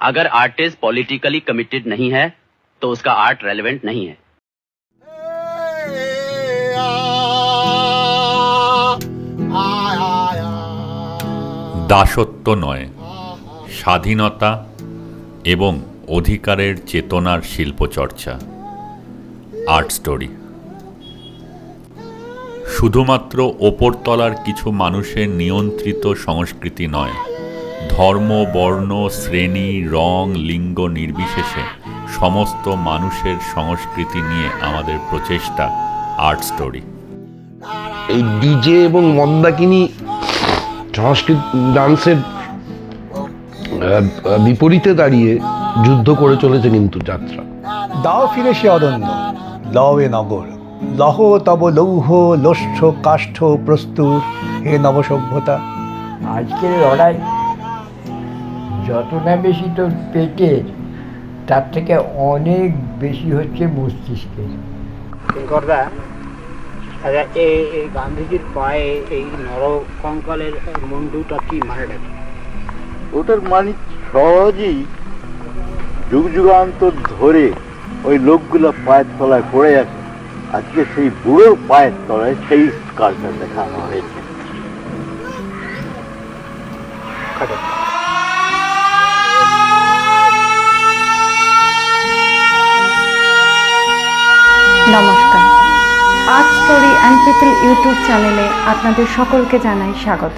अगर artist politically committed नहीं है तो उसका आर्ट रेलेवेंट नहीं है দাসত্ব নয় স্বাধীনতা এবং অধিকারের চেতনার শিল্পচর্চা আর্ট স্টোরি শুধুমাত্র ওপরতলার কিছু মানুষের নিয়ন্ত্রিত সংস্কৃতি নয় ধর্ম বর্ণ শ্রেণি রং লিঙ্গ নির্বিশেষে সমস্ত মানুষের সংস্কৃতি নিয়ে আমাদের প্রচেষ্টা আর্ট স্টোরি। এই ডিজে এবং মন্দাকিনী সংস্কৃত ডান্সের বিপরীতে দাঁড়িয়ে যুদ্ধ করে চলেছে কিন্তু যাত্রা। দাও ফিরে সে অরণ্য লবে নগর। লহ তব লৌহ লোষ্ঠ কাষ্ঠ প্রস্তুর হে নবসভ্যতা। আজকের লড়াই যত না বেশি তোর পেটের তার থেকে অনেক বেশি হচ্ছে মস্তিষ্কের কিঙ্করদা আচ্ছা এই এই গান্ধীজির পায়ে এই নরকঙ্কালের মুন্ডুটা কি মানেটা কি ওটার মানে সহজেই যুগ যুগান্তর ধরে ওই লোকগুলো পায়ের তলায় পড়ে আছে। আজকে সেই বুড়োর পায়ের তলায় সেই স্কারটা দেখানো হয়েছে। নমস্কার। Art story and people YouTube চ্যানেলে আপনাদের সকলকে জানাই স্বাগত।